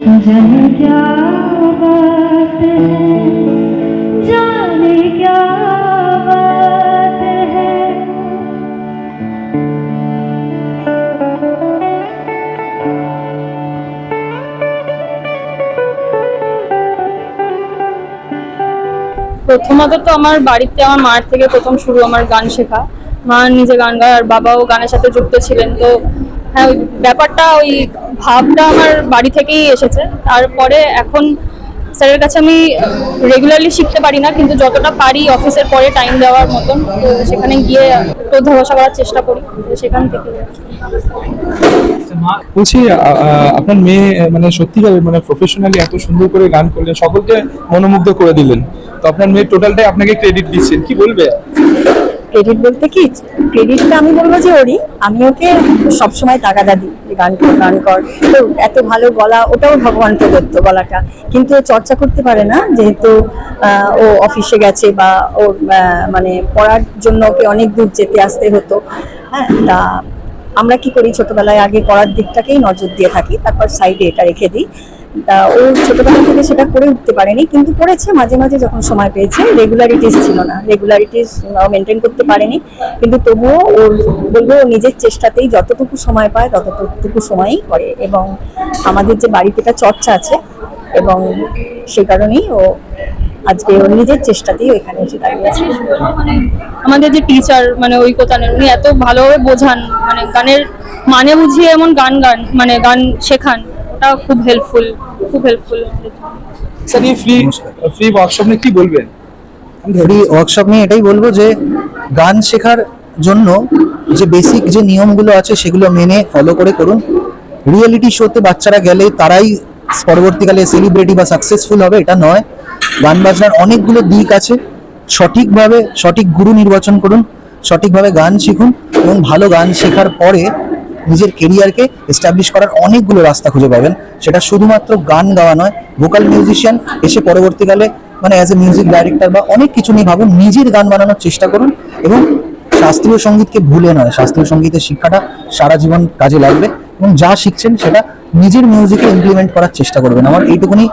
जाने क्या बात है जाने क्या बात है প্রথমত তো আমার বাড়িতে আমার মার থেকে প্রথম শুরু আমার গান শেখা মা নিজে গান গায় আর বাবাও গানের সাথে যুক্ত ছিলেন তো হ্যাঁ ওই ব্যাপারটা, ওই ভাবটা আমার বাড়ি থেকেই এসেছে। তারপরে এখন স্যারের কাছে আমি রেগুলারলি শিখতে পারি না, কিন্তু যতটা পারি অফিসের পরে টাইম দেওয়ার মতন সেখানে গিয়ে একটু অধ্যাবসা করার চেষ্টা করি সেখান থেকে। বলছি আপনার মেয়ে মানে সত্যিকার মানে প্রফেশনালি এত সুন্দর করে গান করলেন, সকলকে মনোমুগ্ধ করে দিলেন। তো আপনার মেয়ে টোটালটাই আপনাকে ক্রেডিট দিচ্ছেন কি বলবে? ক্রেডিট বলতে কি? ক্রেডিটটা আমি বলব যে ওরই। আমি ওকে সবসময় তাগাদা দিই গান কর গান কর। তো এত ভালো গলা, ওটাও ভগবান প্রদত্ত গলাটা। কিন্তু চর্চা করতে পারে না, যেহেতু ও অফিসে গেছে বা ওর মানে পড়ার জন্য ওকে অনেক দূর যেতে আসতে হতো। হ্যাঁ তা আমরা কি করি? ছোটবেলায় আগে পড়ার দিকটাকেই নজর দিয়ে থাকি, তারপর সাইডে এটা রেখে দিই। তা ও ছোটবেলা থেকে সেটা করে উঠতে পারেনি, কিন্তু করেছে। মাঝে মাঝে যখন সময় পেয়েছে রেগুলারিটিস ছিল না। রেগুলারিটিস মেনটেন করতে পারেনি। কিন্তু তবুও ওর, বলব নিজের চেষ্টাতেই যতটুকু সময় পায়, ততটুকু সময়ই করে। এবং আমাদের যে বাড়িতে একটা চর্চা আছে, এবং সেই কারণেই ও আজকে ওর নিজের চেষ্টাতেই এখানে এসে দাঁড়িয়েছে আমাদের যে টিচার মানে ঐকতা নেন উনি এত ভালোভাবে বোঝান মানে গানের মানে বুঝিয়ে এমন গান গান মানে গান শেখান। ওটা খুব হেল্পফুল খুব হেল্পফুল স্যার এই ফ্রি ফ্রি ওয়ার্কশপ নিয়ে কি বলবেন? ফ্রি ওয়ার্কশপ নিয়ে এটাই বলব যে গান শেখার জন্য যে বেসিক যে নিয়মগুলো আছে সেগুলো মেনে ফলো করে করুন। রিয়েলিটি শোতে বাচ্চারা গেলে তারাই পরবর্তীকালে সেলিব্রিটি বা সাকসেসফুল হবে এটা নয়। গান বাজনার অনেকগুলো দিক আছে। সঠিকভাবে সঠিক গুরু নির্বাচন করুন সঠিকভাবে গান শিখুন এবং ভালো গান শেখার পরে নিজের কেরিয়ারকে এস্টাবলিশ করার অনেকগুলো রাস্তা খুঁজে পাবেন। সেটা শুধুমাত্র গান গাওয়া নয় ভোকাল মিউজিশিয়ান এসে পরবর্তীকালে মানে অ্যাজ এ মিউজিক ডাইরেক্টর বা অনেক কিছু নিয়ে ভাবুন, নিজের গান বানানোর চেষ্টা করুন এবং শাস্ত্রীয় সঙ্গীতকে ভুলে নয়। শাস্ত্রীয় সঙ্গীতের শিক্ষাটা সারা জীবন কাজে লাগবে এবং যা শিখছেন সেটা নিজের মিউজিকে ইমপ্লিমেন্ট করার চেষ্টা করবেন। আমার এইটুকুনি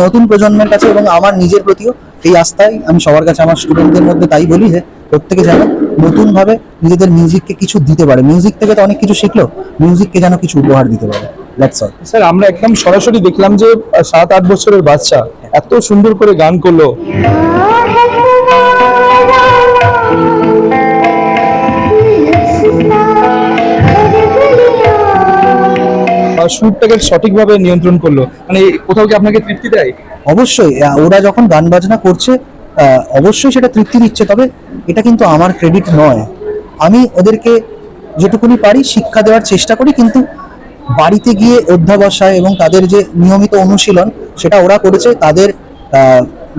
নতুন প্রজন্মের কাছে এবং আমার নিজের প্রতিও এই আস্থাই আমি সবার কাছে, আমার স্টুডেন্টদের মধ্যে তাই বলি যে প্রত্যেকে যেন নতুনভাবে নিজেদের মিউজিককে কিছু দিতে পারে। মিউজিক থেকে তো অনেক কিছু শিখলো মিউজিককে যেন কিছু উপহার দিতে পারে। দ্যাটস অল স্যার আমরা একদম সরাসরি দেখলাম যে সাত আট বছরের বাচ্চা এত সুন্দর করে গান করল। সুরটাকে সঠিকভাবে নিয়ন্ত্রণ করল। মানে কোথাও কি আপনাকে তৃপ্তি দেয়? অবশ্যই ওরা যখন গান বাজনা করছে অবশ্যই সেটা তৃপ্তি দিচ্ছে, তবে এটা কিন্তু আমার ক্রেডিট নয়। আমি ওদেরকে যেটুকুনি পারি শিক্ষা দেওয়ার চেষ্টা করি, কিন্তু বাড়িতে গিয়ে অধ্যাবসায় এবং তাদের যে নিয়মিত অনুশীলন, সেটা ওরা করেছে, তাদের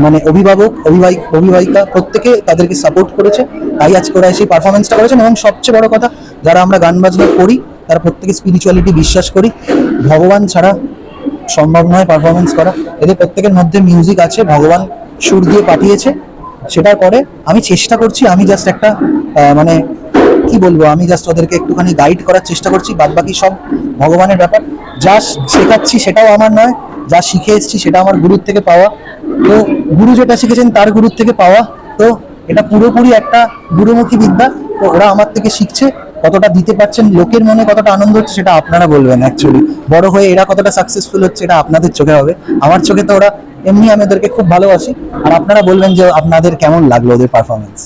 মানে অভিভাবক, অভিভাবিক, অভিভাবিকা প্রত্যেকে তাদেরকে সাপোর্ট করেছে। তাই আজকে ওরা সেই পারফরমেন্সটা করেছেন এবং সবচেয়ে বড় কথা, যারা আমরা গান বাজনা করি, তারা প্রত্যেকে স্পিরিচুয়ালিটি বিশ্বাস করি। ভগবান ছাড়া সম্ভব নয় পারফরমেন্স করা। এদের প্রত্যেকের মধ্যে মিউজিক আছে, ভগবান সুর দিয়ে পাঠিয়েছে সেটার পরে আমি চেষ্টা করছি, আমি জাস্ট একটা মানে কি বলব, আমি জাস্ট ওদেরকে একটুখানি গাইড করার চেষ্টা করছি বাদ বাকি সব ভগবানের ব্যাপার। যা শেখাচ্ছি, সেটাও আমার নয়, যা শিখে এসেছি, সেটা আমার গুরুর থেকে পাওয়া। তো গুরু যেটা শিখেছেন, তার গুরুর থেকে পাওয়া। তো এটা পুরোপুরি একটা গুরুমুখী বিদ্যা, তো ওরা আমার থেকে শিখছে। কতটা দিতে পারছেন, লোকের মনে কতটা আনন্দ হচ্ছে সেটা আপনারা বলবেন অ্যাকচুয়ালি বড় হয়ে এরা কতটা সাকসেসফুল হচ্ছে এটা আপনাদের চোখে হবে। আমার চোখে তো ওরা এমনি আমি ওদেরকে খুব ভালোবাসি। আর আপনারা বলবেন যে আপনাদের কেমন লাগল ওদের পারফরমেন্স